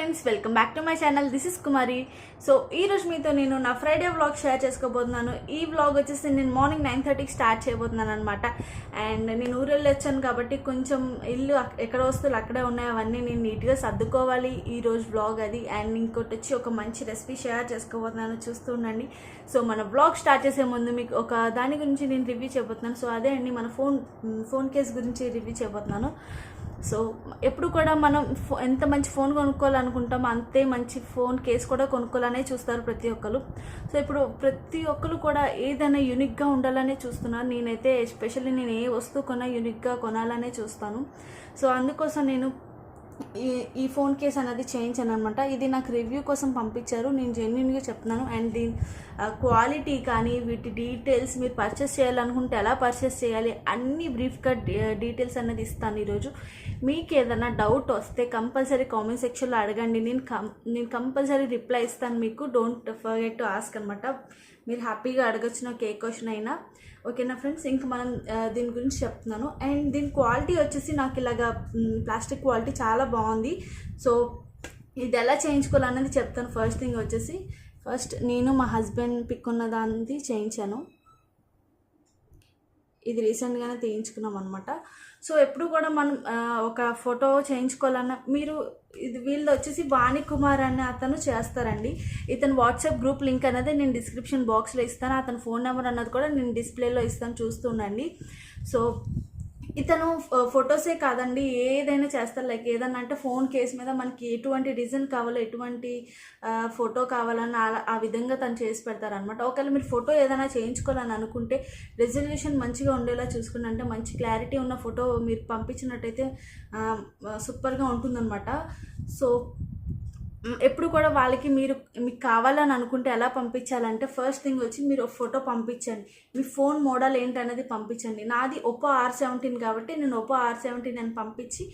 Friends welcome back to my channel this is Kumari so ఈ రోజు మీతో నేను నా ఫ్రైడే వ్లాగ్ షేర్ చేసుకోబోతున్నాను. ఈ వ్లాగ్ వచ్చేసి నేను మార్నింగ్ నైన్ థర్టీకి స్టార్ట్ చేయబోతున్నాను అనమాట అండ్ నేను ఊరెళ్ళి వచ్చాను కాబట్టి కొంచెం ఇల్లు ఎక్కడ వస్తువులు అక్కడే ఉన్నాయి అవన్నీ నేను నీట్గా సర్దుకోవాలి ఈ రోజు వ్లాగ్ అది. అండ్ ఇంకోటి వచ్చి ఒక మంచి రెసిపీ షేర్ చేసుకోబోతున్నాను చూస్తూ ఉండండి. సో మన వ్లాగ్ స్టార్ట్ చేసే ముందు మీకు ఒక దాని గురించి నేను రివ్యూ చేయబోతున్నాను. సో అదే అండి మన ఫోన్ ఫోన్ కేస్ గురించి రివ్యూ చేయబోతున్నాను. సో ఎప్పుడు కూడా మనం ఫో- ఎంత మంచి ఫోన్ కొనుక్కోవాలనుకుంటామో అంతే మంచి ఫోన్ కేస్ కూడా కొనుక్కోవాలనే చూస్తారు ప్రతి ఒక్కరు. సో ఇప్పుడు ప్రతి ఒక్కరు కూడా ఏదైనా యూనిక్గా ఉండాలనే చూస్తున్నాను నేనైతే ఎస్పెషల్లీ నేను ఏ వస్తువు కొన్నా యూనిక్గా కొనాలనే చూస్తాను. సో అందుకోసం నేను ఈ ఈ ఫోన్ కేస్ అనేది చేయించాను అనమాట ఇది నాకు రివ్యూ కోసం పంపించారు. నేను జెన్యున్గా చెప్తున్నాను. అండ్ దీని క్వాలిటీ కానీ వీటి డీటెయిల్స్ మీరు పర్చేస్ చేయాలనుకుంటే ఎలా పర్చేస్ చేయాలి? అన్ని బ్రీఫ్గా డీటెయిల్స్ అనేది ఇస్తాను ఈరోజు. మీకు ఏదైనా డౌట్ వస్తే కంపల్సరీ కామెంట్ సెక్షన్లో అడగండి. నేను కం నేను కంపల్సరీ రిప్లై ఇస్తాను మీకు. డోంట్ ఫర్గెట్ టు ఆస్క్ అనమాట మీరు హ్యాపీగా అడగచ్చు నాకు ఏ క్వశ్చన్ అయినా ఓకేనా ఫ్రెండ్స్? ఇంక మనం దీని గురించి చెప్తున్నాను. అండ్ దీని క్వాలిటీ వచ్చేసి నాకు ఇలాగా ప్లాస్టిక్ క్వాలిటీ చాలా బాగుంది. సో ఇది ఎలా చేయించుకోవాలన్నది చెప్తాను. ఫస్ట్ థింగ్ వచ్చేసి ఫస్ట్ నేను మా హస్బెండ్ పిక్ ఉన్న దాన్ని చేయించాను. ఇది రీసెంట్గానే తీయించుకున్నాం అనమాట సో ఎప్పుడు కూడా మనం ఒక ఫోటో చేయించుకోవాలన్నా మీరు ఇది వీళ్ళు వచ్చేసి వాణి కుమార్ అనే అతను చేస్తారండి. ఇతను వాట్సాప్ గ్రూప్ లింక్ అనేది నేను డిస్క్రిప్షన్ బాక్స్లో ఇస్తాను. అతని ఫోన్ నెంబర్ అన్నది కూడా నేను డిస్ప్లేలో ఇస్తాను చూస్తుండండి సో ఇతను ఫొటోసే కాదండి ఏదైనా చేస్తారు. లైక్ ఏదన్నా అంటే ఫోన్ కేస్ మీద మనకి ఎటువంటి డిజైన్ కావాలో ఎటువంటి ఫోటో కావాలన్న అలా- ఆ విధంగా తను చేసి పెడతారు అనమాట ఒకవేళ మీరు ఫోటో ఏదైనా చేయించుకోవాలని అనుకుంటే రెజల్యూషన్ మంచిగా ఉండేలా చూసుకుని అంటే మంచి క్లారిటీ ఉన్న ఫోటో మీరు పంపించినట్టయితే సూపర్గా ఉంటుందన్నమాట. సో ఎప్పుడు కూడా వాళ్ళకి మీరు మీకు కావాలని అనుకుంటే ఎలా పంపించాలంటే ఫస్ట్ థింగ్ వచ్చి మీరు ఒక ఫోటో పంపించండి. మీ ఫోన్ మోడల్ ఏంటనేది పంపించండి. నాది ఒప్పో ఆర్ సెవెంటీన్ కాబట్టి నేను ఒప్పో ఆర్ సెవెంటీన్ అని పంపించి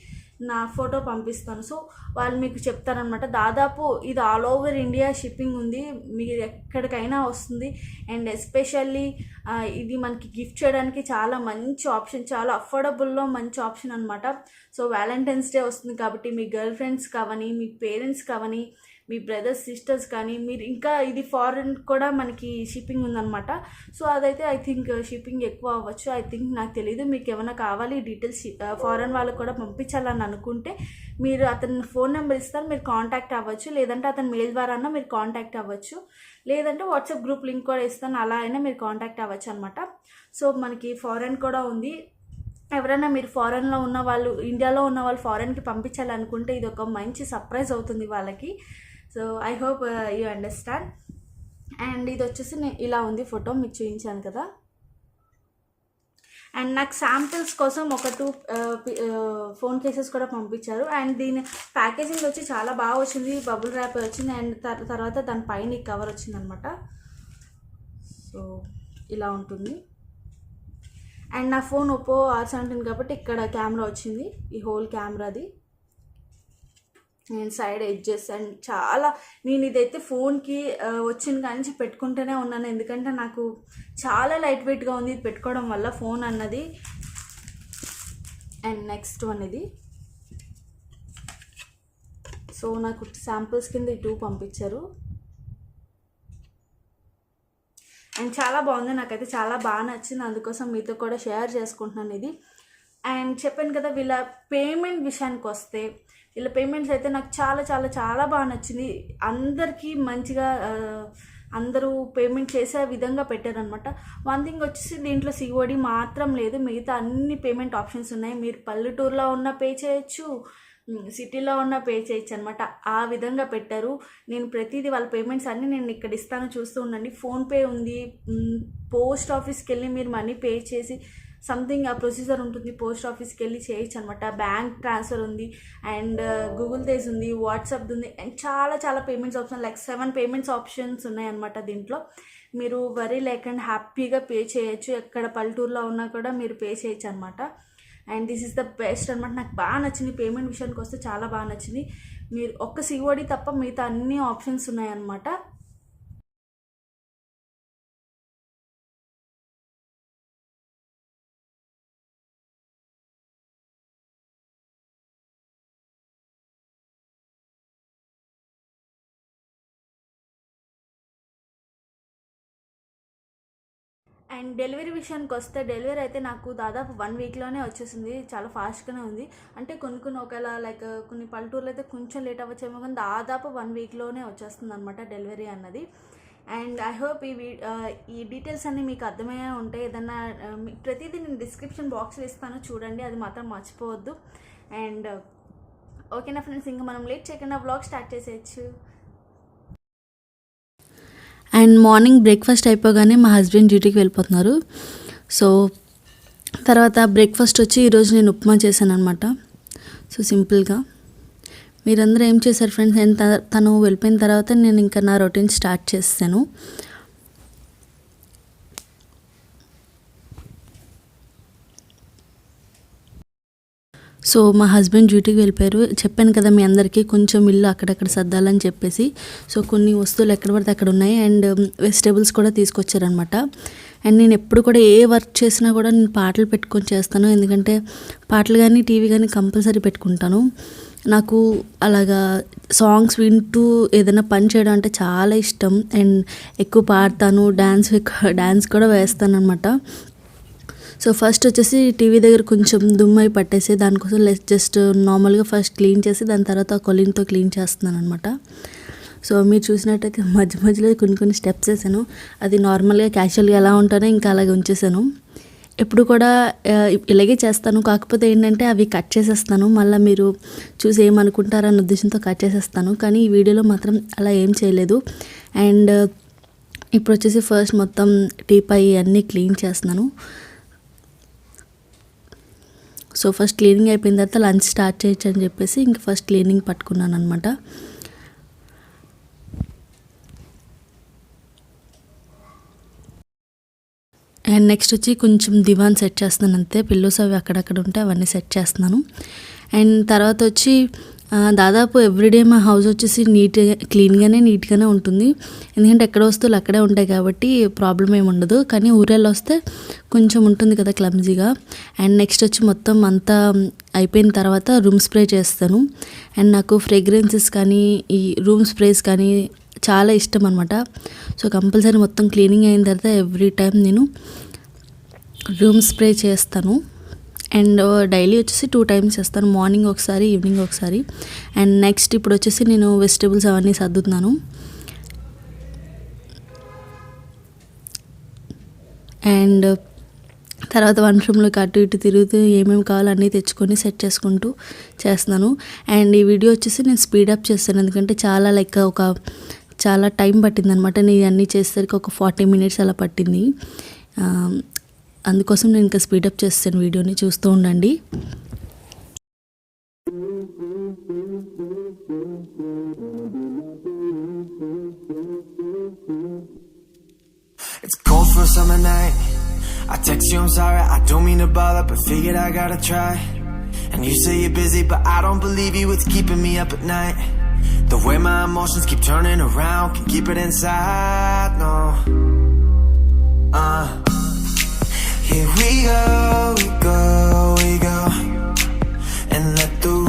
నా ఫోటో పంపిస్తాను. సో వాళ్ళు మీకు చెప్తారనమాట దాదాపు ఇది ఆల్ ఓవర్ ఇండియా షిప్పింగ్ ఉంది. మీరు ఎక్కడికైనా వస్తుంది. అండ్ ఎస్పెషల్లీ ఇది మనకి గిఫ్ట్ చేయడానికి చాలా మంచి ఆప్షన్ చాలా అఫోర్డబుల్లో మంచి ఆప్షన్ అనమాట సో వ్యాలంటైన్స్ డే వస్తుంది కాబట్టి మీ గర్ల్ ఫ్రెండ్స్ కావని మీ పేరెంట్స్ కావని మీ బ్రదర్స్ సిస్టర్స్ కానీ మీరు ఇంకా ఇది ఫారెన్ కూడా మనకి షిప్పింగ్ ఉందన్నమాట. సో అదైతే ఐ థింక్ షిప్పింగ్ ఎక్కువ అవ్వచ్చు. ఐ థింక్ నాకు తెలియదు మీకు ఏమైనా కావాలి డీటెయిల్స్ ఫారెన్ వాళ్ళకి కూడా పంపించాలని అనుకుంటే మీరు అతని ఫోన్ నెంబర్ ఇస్తారు. మీరు కాంటాక్ట్ అవ్వచ్చు. లేదంటే అతని మెయిల్ ద్వారా మీరు కాంటాక్ట్ అవ్వచ్చు. లేదంటే వాట్సాప్ గ్రూప్ లింక్ కూడా ఇస్తాను. అలా అయినా మీరు కాంటాక్ట్ అవ్వచ్చు అనమాట సో మనకి ఫారెన్ కూడా ఉంది. ఎవరైనా మీరు ఫారెన్లో ఉన్న వాళ్ళు ఇండియాలో ఉన్న వాళ్ళు ఫారెన్కి పంపించాలనుకుంటే ఇది ఒక మంచి సర్ప్రైజ్ అవుతుంది వాళ్ళకి. So I hope you understand and ఇది వచ్చేసి నేను ఇలా ఉంది ఫోటో మీకు చూపించాను కదా. అండ్ నాకు శాంపిల్స్ కోసం ఒక టూ ఫోన్ కేసెస్ కూడా పంపించారు. అండ్ దీని ప్యాకేజింగ్ వచ్చి చాలా బాగా వచ్చింది. బబుల్ ర్యాప్ వచ్చింది. అండ్ తర్వాత దాని పైన ఈ కవర్ వచ్చింది అనమాట సో ఇలా ఉంటుంది. అండ్ నా ఫోన్ ఒప్పో ఆర్ సెవెంటీన్ కాబట్టి ఇక్కడ కెమెరా వచ్చింది. ఈ హోల్ కెమెరాది నేను సైడ్ ఎడ్జెస్ అండ్ చాలా నేను ఇదైతే ఫోన్కి వచ్చిన కాడి నుంచి పెట్టుకుంటూనే ఉన్నాను. ఎందుకంటే నాకు చాలా లైట్ వెయిట్గా ఉంది ఇది పెట్టుకోవడం వల్ల ఫోన్ అన్నది. అండ్ నెక్స్ట్ వన్ ఇది. సో నాకు శాంపుల్స్ కింద ఈ టూ పంపించారు. అండ్ చాలా బాగుంది. నాకైతే చాలా బాగా నచ్చింది. అందుకోసం మీతో కూడా షేర్ చేసుకుంటున్నాను ఇది. అండ్ చెప్పాను కదా వీళ్ళ పేమెంట్ విషయానికి వస్తే వీళ్ళ పేమెంట్స్ అయితే నాకు చాలా చాలా చాలా బాగా నచ్చింది. అందరికీ మంచిగా అందరూ పేమెంట్ చేసే విధంగా పెట్టారనమాట వన్ థింగ్ వచ్చేసి దీంట్లో సిఓడి మాత్రం లేదు. మిగతా అన్ని పేమెంట్ ఆప్షన్స్ ఉన్నాయి. మీరు పల్లెటూరులో ఉన్న పే చేయొచ్చు సిటీలో ఉన్న పే చేయొచ్చు అనమాట ఆ విధంగా పెట్టారు. నేను ప్రతిదీ వాళ్ళ పేమెంట్స్ అన్నీ నేను ఇక్కడ ఇస్తాను చూస్తూ ఉండండి. ఫోన్పే ఉంది. పోస్ట్ ఆఫీస్కి వెళ్ళి మీరు మనీ పే చేసి సంథింగ్ ఆ ప్రొసీజర్ ఉంటుంది పోస్ట్ ఆఫీస్కి వెళ్ళి చేయొచ్చు అనమాట బ్యాంక్ ట్రాన్స్ఫర్ ఉంది అండ్ గూగుల్ పేస్ ఉంది వాట్సాప్ ఉంది అండ్ చాలా చాలా payments option like seven payments options ఉన్నాయన్నమాట దీంట్లో. మీరు వరీ లేకుండా హ్యాపీగా పే చేయొచ్చు. ఎక్కడ పల్లెటూరులో ఉన్నా కూడా మీరు పే చేయొచ్చు అనమాట and this is the best అనమాట నాకు బాగా నచ్చింది. పేమెంట్ విషయానికి వస్తే చాలా బాగా నచ్చింది. మీరు ఒక్క సిఓడి తప్ప మిగతా అన్ని ఆప్షన్స్ ఉన్నాయన్నమాట అండ్ డెలివరీ విషయానికి వస్తే డెలివరీ అయితే నాకు దాదాపు వన్ వీక్లోనే వచ్చేసింది. చాలా ఫాస్ట్గానే ఉంది. అంటే కొన్ని కొన్ని ఒకవేళ లైక్ కొన్ని పల్లెటూర్లో అయితే కొంచెం లేట్ అవ్వచ్చేమో కానీ దాదాపు వన్ వీక్లోనే వచ్చేస్తుంది అనమాట డెలివరీ అన్నది. అండ్ ఐ హోప్ ఈ వీ ఈ డీటెయిల్స్ అన్నీ మీకు అర్థమయ్యే ఉంటాయి ఏదన్నా మీ- ప్రతిదీ నేను డిస్క్రిప్షన్ బాక్స్లో ఇస్తాను. చూడండి అది మాత్రం మర్చిపోవద్దు. అండ్ ఓకేనా ఫ్రెండ్స్ ఇంకా మనం లేట్ చేయకుండా బ్లాగ్ స్టార్ట్ చేసేయచ్చు. అండ్ మార్నింగ్ బ్రేక్ఫాస్ట్ అయిపోగానే మా హస్బెండ్ డ్యూటీకి వెళ్ళిపోతున్నారు. సో తర్వాత బ్రేక్ఫాస్ట్ వచ్చి ఈరోజు నేను ఉప్మా చేశాను అనమాట సో సింపుల్గా. మీరందరూ ఏం చేశారు ఫ్రెండ్స్? నేను త- తను వెళ్ళిపోయిన తర్వాత నేను ఇంకా నా రొటీన్ స్టార్ట్ చేస్తాను. సో మా హస్బెండ్ డ్యూటీకి వెళ్ళిపోయారు. చెప్పాను కదా మీ అందరికీ కొంచెం ఇల్లు అక్కడక్కడ సర్దాలని చెప్పేసి. సో కొన్ని వస్తువులు ఎక్కడ పడితే అక్కడ ఉన్నాయి. అండ్ వెజిటేబుల్స్ కూడా తీసుకొచ్చారనమాట అండ్ నేను ఎప్పుడు కూడా ఏ వర్క్ చేసినా కూడా నేను పాటలు పెట్టుకొని చేస్తాను. ఎందుకంటే పాటలు కానీ టీవీ కానీ కంపల్సరీ పెట్టుకుంటాను. నాకు అలాగా సాంగ్స్ వింటూ ఏదైనా పని చేయడం అంటే చాలా ఇష్టం. అండ్ ఎక్కువ పాడతాను. డ్యాన్స్ డ్యాన్స్ కూడా వేస్తాను అనమాట సో ఫస్ట్ వచ్చేసి టీవీ దగ్గర కొంచెం దుమ్మై పట్టేసి దానికోసం లెస్ జస్ట్ నార్మల్గా ఫస్ట్ క్లీన్ చేసి దాని తర్వాత కొలింగ్తో క్లీన్ చేస్తున్నాను అనమాట సో మీరు చూసినట్టయితే మధ్య మధ్యలో కొన్ని కొన్ని స్టెప్స్ వేసాను. అది నార్మల్గా క్యాషువల్గా ఎలా ఉంటానో ఇంకా అలాగే ఉంచేసాను. ఎప్పుడు కూడా ఇలాగే చేస్తాను. కాకపోతే ఏంటంటే అవి కట్ చేసేస్తాను. మళ్ళీ మీరు చూసి ఏమనుకుంటారన్న ఉద్దేశంతో కట్ చేసేస్తాను. కానీ ఈ వీడియోలో మాత్రం అలా ఏం చేయలేదు. అండ్ ఇప్పుడు వచ్చేసి ఫస్ట్ మొత్తం టీపై అన్నీ క్లీన్ చేస్తున్నాను. సో ఫస్ట్ క్లీనింగ్ అయిపోయిన తర్వాత లంచ్ స్టార్ట్ చేయొచ్చు అని చెప్పేసి ఇంక ఫస్ట్ క్లీనింగ్ పట్టుకున్నాను అనమాట అండ్ నెక్స్ట్ వచ్చి కొంచెం దివాన్ సెట్ చేస్తున్నాను అంతే పిల్లోస్ అవి అక్కడక్కడ ఉంటే అవన్నీ సెట్ చేస్తున్నాను. అండ్ తర్వాత వచ్చి దాదాపు ఎవ్రీడే మా హౌస్ వచ్చేసి నీట్ క్లీన్గానే నీట్గానే ఉంటుంది. ఎందుకంటే ఎక్కడ వస్తువులు అక్కడే ఉంటాయి కాబట్టి ప్రాబ్లం ఏమి ఉండదు. కానీ ఊరెళ్ళి వస్తే కొంచెం ఉంటుంది కదా క్లమ్జీగా అండ్ నెక్స్ట్ వచ్చి మొత్తం అంతా అయిపోయిన తర్వాత రూమ్ స్ప్రే చేస్తాను. అండ్ నాకు ఫ్రేగ్రెన్సెస్ కానీ ఈ రూమ్ స్ప్రేస్ కానీ చాలా ఇష్టం అనమాట సో కంపల్సరీ మొత్తం క్లీనింగ్ అయిన తర్వాత ఎవ్రీ టైం నేను రూమ్ స్ప్రే చేస్తాను. అండ్ uh, డైలీ వచ్చేసి టూ టైమ్స్ చేస్తాను. మార్నింగ్ ఒకసారి ఈవినింగ్ ఒకసారి. అండ్ నెక్స్ట్ ఇప్పుడు వచ్చేసి నేను వెజిటేబుల్స్ అవన్నీ సర్దుతున్నాను. అండ్ తర్వాత వన్ రూమ్లోకి అటు ఇటు తిరుగుతూ ఏమేమి కావాలో అన్నీ తెచ్చుకొని సెట్ చేసుకుంటూ చేస్తున్నాను. అండ్ ఈ వీడియో వచ్చేసి నేను స్పీడప్ చేస్తాను. ఎందుకంటే చాలా లైక్ ఒక చాలా టైం పట్టింది అనమాట నేను అన్నీ చేసేసరికి ఒక ఫార్టీ మినిట్స్ అలా పట్టింది. అందుకోసం నేను ఇంకా స్పీడప్ చేస్తాను వీడియోని చూస్తూ ఉండండి It's cold for a summer night. I text you, I'm sorry, I don't mean to bother, but figured I gotta try. And you say you're busy, but I don't believe you, it's keeping me up at night. The way my emotions keep turning around, can keep it inside, no. Uh, here we go, we go, we go. And let the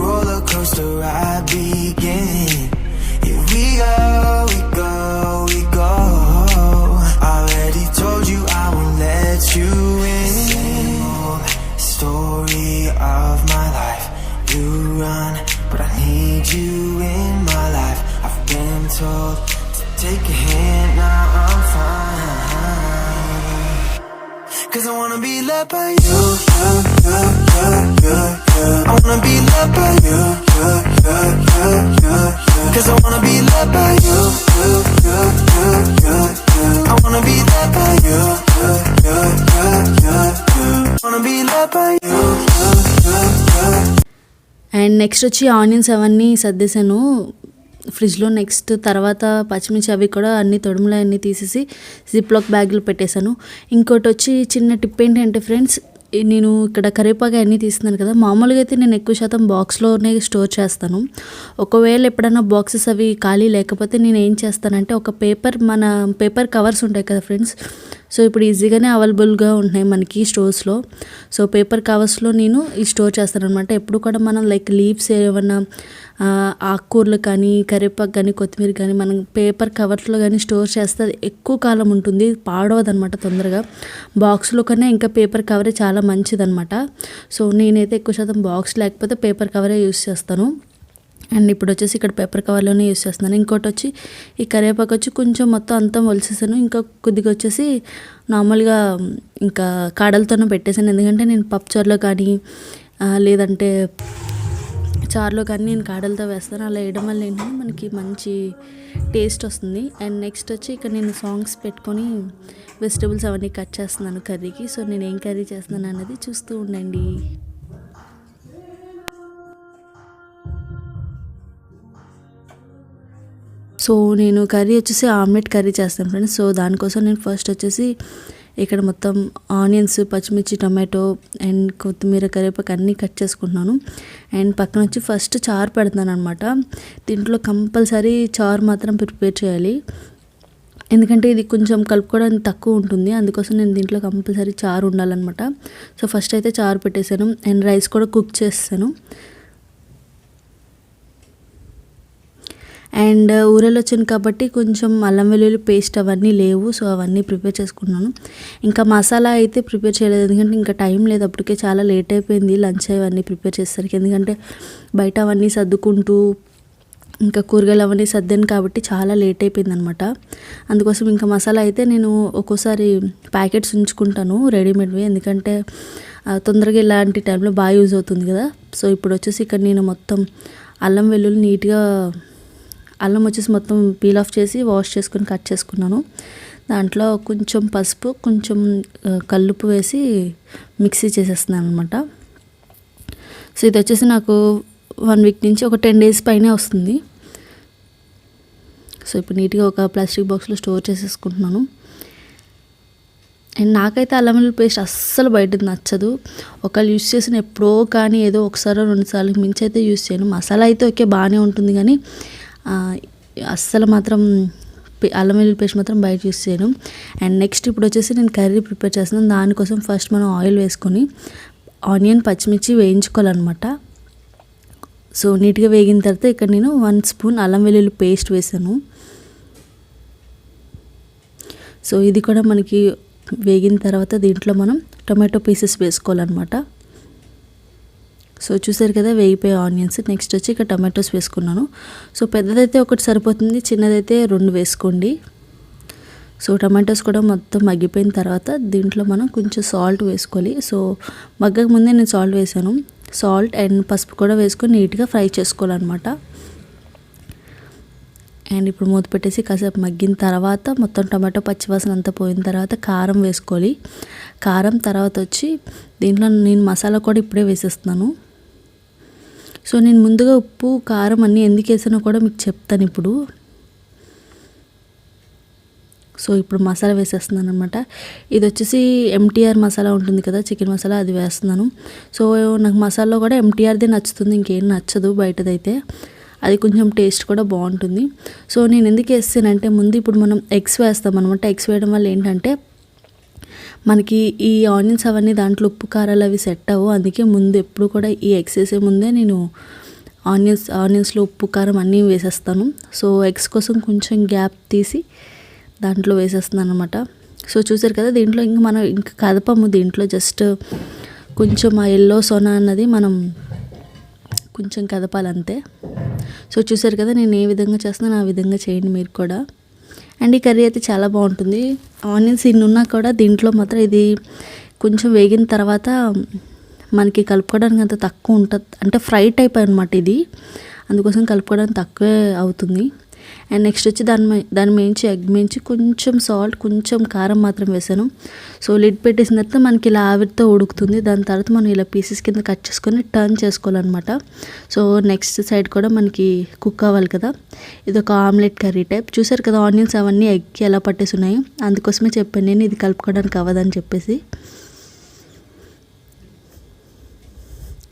next వచ్చి onions అవన్నీ సర్దేశాను ఫ్రిడ్జ్లో next తర్వాత పచ్చిమిర్చి అవి కూడా అన్ని తొడుములు అన్నీ తీసేసి జిప్లాక్ బ్యాగులు పెట్టేశాను. ఇంకోటి వచ్చి చిన్న టిప్ ఏంటంటే ఫ్రెండ్స్ నేను ఇక్కడ కరివేపాకు అన్నీ తీస్తున్నాను కదా మామూలుగా అయితే నేను ఎక్కువ శాతం బాక్స్లోనే స్టోర్ చేస్తాను. ఒకవేళ ఎప్పుడైనా బాక్సెస్ అవి ఖాళీ లేకపోతే నేను ఏం చేస్తానంటే ఒక పేపర్ మన పేపర్ కవర్స్ ఉంటాయి కదా ఫ్రెండ్స్ సో ఇప్పుడు ఈజీగానే అవైలబుల్గా ఉంటున్నాయి మనకి స్టోర్స్లో. సో పేపర్ కవర్స్లో నేను ఈ స్టోర్ చేస్తానమాట ఎప్పుడు కూడా మనం లైక్ లీవ్స్ ఏమన్నా ఆకుకూరలు కానీ కరివేపాకు కానీ కొత్తిమీర కానీ మనం పేపర్ కవర్స్లో కానీ స్టోర్ చేస్తే ఎక్కువ కాలం ఉంటుంది. పాడవదనమాట తొందరగా. బాక్స్లో కన్నా ఇంకా పేపర్ కవరే చాలా మంచిదనమాట సో నేనైతే ఎక్కువ శాతం బాక్స్ లేకపోతే పేపర్ కవరే యూస్ చేస్తాను. అండ్ ఇప్పుడు వచ్చేసి ఇక్కడ పేపర్ కవర్లోనే యూస్ చేస్తున్నాను. ఇంకోటి వచ్చి ఈ కరివేపాకు వచ్చి కొంచెం మొత్తం అంతా వలిసేసాను ఇంకా కొద్దిగా వచ్చేసి నార్మల్గా ఇంకా కాడలతోనే పెట్టేశాను. ఎందుకంటే నేను పప్పుచారులో కానీ లేదంటే చారులో కానీ నేను కాడలతో వేస్తాను. అలా వేయడం వల్ల ఏంటంటే మనకి మంచి టేస్ట్ వస్తుంది. అండ్ నెక్స్ట్ వచ్చి ఇక్కడ నేను సాంగ్స్ పెట్టుకొని వెజిటబుల్స్ అవన్నీ కట్ చేస్తున్నాను కర్రీకి. సో నేను ఏం కర్రీ చేస్తున్నాను అన్నది చూస్తూ ఉండండి. సో నేను కర్రీ వచ్చేసి ఆమ్లెట్ కర్రీ చేస్తాను ఫ్రెండ్స్ సో దానికోసం నేను ఫస్ట్ వచ్చేసి ఇక్కడ మొత్తం ఆనియన్స్ పచ్చిమిర్చి టమాటో అండ్ కొత్తిమీర కరివేపాకు అన్నీ కట్ చేసుకుంటున్నాను. అండ్ పక్కన వచ్చి ఫస్ట్ చారు పెడతాను అనమాట దీంట్లో కంపల్సరీ చారు మాత్రం ప్రిపేర్ చేయాలి. ఎందుకంటే ఇది కొంచెం కలుపుకోవడానికి తక్కువ ఉంటుంది. అందుకోసం నేను దీంట్లో కంపల్సరీ చారు ఉండాలన్నమాట. సో ఫస్ట్ అయితే చారు పెట్టేశాను. అండ్ రైస్ కూడా కుక్ చేస్తాను. అండ్ ఊరలో వచ్చాను కాబట్టి కొంచెం అల్లం వెల్లుల్లి పేస్ట్ అవన్నీ లేవు సో అవన్నీ ప్రిపేర్ చేసుకున్నాను. ఇంకా మసాలా అయితే ప్రిపేర్ చేయలేదు ఎందుకంటే ఇంకా టైం లేదు. అప్పటికే చాలా లేట్ అయిపోయింది లంచ్ అవన్నీ ప్రిపేర్ చేసేసరికి. ఎందుకంటే బయట అవన్నీ సర్దుకుంటూ ఇంకా కూరగాయలు అవన్నీ సర్దాను కాబట్టి చాలా లేట్ అయిపోయింది అనమాట అందుకోసం ఇంకా మసాలా అయితే నేను ఒక్కోసారి ప్యాకెట్స్ ఉంచుకుంటాను రెడీమేడ్వి. ఎందుకంటే తొందరగా ఇలాంటి టైంలో బాగా యూజ్ అవుతుంది కదా. సో ఇప్పుడు వచ్చేసి ఇక్కడ నేను మొత్తం అల్లం వెల్లుల్లి నీట్గా అల్లం వచ్చేసి మొత్తం పీల్ ఆఫ్ చేసి వాష్ చేసుకొని కట్ చేసుకున్నాను. దాంట్లో కొంచెం పసుపు కొంచెం కల్లుపు వేసి మిక్సీ చేసేస్తున్నాను అనమాట సో ఇది వచ్చేసి నాకు వన్ వీక్ నుంచి ఒక టెన్ డేస్ పైనే వస్తుంది. సో ఇప్పుడు నీట్గా ఒక ప్లాస్టిక్ బాక్స్లో స్టోర్ చేసేసుకుంటున్నాను. అండ్ నాకైతే అల్లం వెల్లుల్లి పేస్ట్ అస్సలు బయటది నచ్చదు. ఒకళ్ళు యూస్ చేసిన ఎప్పుడో కానీ ఏదో ఒకసారి రెండుసార్లు మించి అయితే యూస్ చేయను. మసాలా అయితే ఓకే బాగానే ఉంటుంది కానీ అస్సలు మాత్రం అల్లం వెల్లుల్లి పేస్ట్ మాత్రం బయట యూస్ చేయను. అండ్ నెక్స్ట్ ఇప్పుడు వచ్చేసి నేను కర్రీ ప్రిపేర్ చేస్తున్నాను. దానికోసం ఫస్ట్ మనం ఆయిల్ వేసుకొని ఆనియన్ పచ్చిమిర్చి వేయించుకోవాలన్నమాట. సో నీట్గా వేగిన తర్వాత ఇక్కడ నేను వన్ స్పూన్ అల్లం వెల్లుల్లి పేస్ట్ వేసాను. సో ఇది కూడా మనకి వేగిన తర్వాత దీంట్లో మనం టొమాటో పీసెస్ వేసుకోవాలన్నమాట. సో చూసారు కదా వేగిపోయే ఆనియన్స్. నెక్స్ట్ వచ్చి ఇక్కడ టమాటోస్ వేసుకున్నాను. సో పెద్దదైతే ఒకటి సరిపోతుంది చిన్నదైతే రెండు వేసుకోండి. సో టమాటోస్ కూడా మొత్తం మగ్గిపోయిన తర్వాత దీంట్లో మనం కొంచెం సాల్ట్ వేసుకోవాలి. సో మగ్గక ముందే నేను సాల్ట్ వేసాను. సాల్ట్ అండ్ పసుపు కూడా వేసుకొని నీట్గా ఫ్రై చేసుకోవాలన్నమాట. అండ్ ఇప్పుడు మూత పెట్టేసి కాసేపు మగ్గిన తర్వాత మొత్తం టమాటో పచ్చివాసన అంతా పోయిన తర్వాత కారం వేసుకోవాలి. కారం తర్వాత వచ్చి దీంట్లో నేను మసాలా కూడా ఇప్పుడే వేసేస్తున్నాను. సో నేను ముందుగా ఉప్పు కారం అన్నీ ఎందుకు వేసానో కూడా మీకు చెప్తాను ఇప్పుడు. సో ఇప్పుడు మసాలా వేసేస్తున్నాను అనమాట ఇది వచ్చేసి ఎంటీఆర్ మసాలా ఉంటుంది కదా చికెన్ మసాలా అది వేస్తున్నాను. సో నాకు మసాలా కూడా ఎంటీఆర్దే నచ్చుతుంది ఇంకేం నచ్చదు బయటదైతే. అది కొంచెం టేస్ట్ కూడా బాగుంటుంది. సో నేను ఎందుకు వేస్తానంటే ముందు ఇప్పుడు మనం ఎగ్స్ వేస్తాం అనమాట ఎగ్స్ వేయడం వల్ల ఏంటంటే మనకి ఈ ఆనియన్స్ అవన్నీ దాంట్లో ఉప్పు కారాలు అవి సెట్ అవ్వు. అందుకే ముందు ఎప్పుడు కూడా ఈ ఎగ్స్ వేసే ముందే నేను ఆనియన్స్ ఆనియన్స్లో ఉప్పు కారం అన్నీ వేసేస్తాను. సో ఎగ్స్ కోసం కొంచెం గ్యాప్ తీసి దాంట్లో వేసేస్తున్నాను అనమాట సో చూసారు కదా దీంట్లో ఇంకా మనం ఇంకా కదపము. దీంట్లో జస్ట్ కొంచెం ఆ ఎల్లో సోనా అన్నది మనం కొంచెం కదపాలంతే. సో చూసారు కదా నేను ఏ విధంగా చేస్తున్నాను ఆ విధంగా చేయండి మీరు కూడా. అండ్ ఈ కర్రీ అయితే చాలా బాగుంటుంది. ఆనియన్స్ ఇన్ని ఉన్నా కూడా దీంట్లో మాత్రం ఇది కొంచెం వేగిన తర్వాత మనకి కలుపుకోవడానికి అంత తక్కువ ఉంటుంది. అంటే ఫ్రై టైప్ అనమాట ఇది. అందుకోసం కలుపుకోవడానికి తక్కువే అవుతుంది. అండ్ నెక్స్ట్ వచ్చి దాని దాని మించి ఎగ్ మించి కొంచెం సాల్ట్ కొంచెం కారం మాత్రం వేసాను. సో లిడ్ పెట్టేసిన తర్వాత మనకి ఇలా ఆవిరితో ఉడుకుతుంది. దాని తర్వాత మనం ఇలా పీసెస్ కింద కట్ చేసుకొని టర్న్ చేసుకోవాలన్నమాట. సో నెక్స్ట్ సైడ్ కూడా మనకి కుక్ అవ్వాలి కదా. ఇది ఒక ఆమ్లెట్ కర్రీ టైప్ చూసారు కదా ఆనియన్స్ అవన్నీ ఎగ్కి ఎలా పట్టేసి ఉన్నాయి అందుకోసమే చెప్పాను నేను ఇది కలుపుకోవడానికి అవ్వదని చెప్పేసి.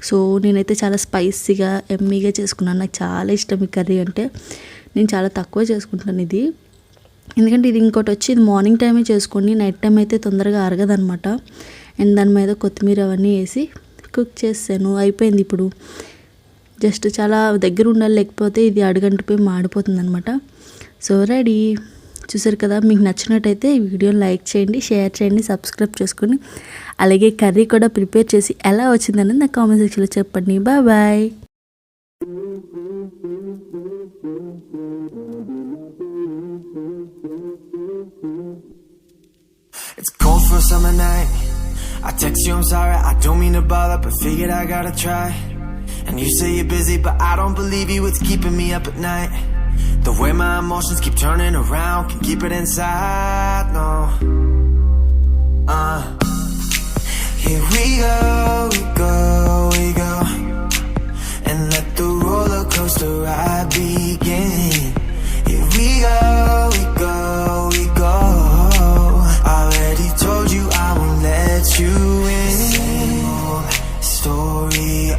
సో నేనైతే చాలా స్పైసీగా ఎమ్మీగా చేసుకున్నాను. నాకు చాలా ఇష్టం ఈ కర్రీ అంటే. నేను చాలా తక్కువ చేసుకుంటాను ఇది. ఎందుకంటే ఇది ఇంకోటి వచ్చి ఇది మార్నింగ్ టైమే చేసుకోండి నైట్ టైం అయితే తొందరగా అరగదనమాట అండ్ దాని మీద కొత్తిమీర అవన్నీ వేసి కుక్ చేసాను అయిపోయింది ఇప్పుడు. జస్ట్ చాలా దగ్గర ఉండాలి లేకపోతే ఇది అడుగంటిపోయి మాడిపోతుంది అనమాట సో రెడీ. చూసారు కదా మీకు నచ్చినట్టయితే ఈ వీడియోని లైక్ చేయండి షేర్ చేయండి సబ్స్క్రైబ్ చేసుకొని అలాగే కర్రీ కూడా ప్రిపేర్ చేసి ఎలా వచ్చిందనేది నాకు కామెంట్ సెక్షన్లో చెప్పండి. Bye bye. It's cold for a summer night. I text you, I'm sorry, I don't mean to bother, but figured I gotta try. And you say you're busy, but I don't believe you, it's keeping me up at night. The way my emotions keep turning around, can keep it inside, no. Uh, here we go, we go, we go. And let the roller coaster ride begin.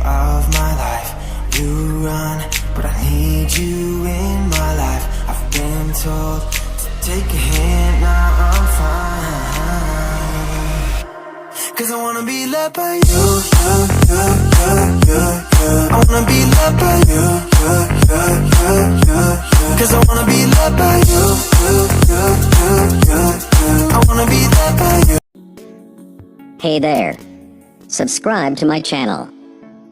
Of my life. You run, but I need you in my life. I've been told to take a hint, now I'm fine. Cause I wanna be by you, you, you, you, you, you. I wanna be by you, you, you, you, you, you. Cause I wanna be by you, you, you, you, you, you. I wanna be loved by you. Hey there. Subscribe to my channel.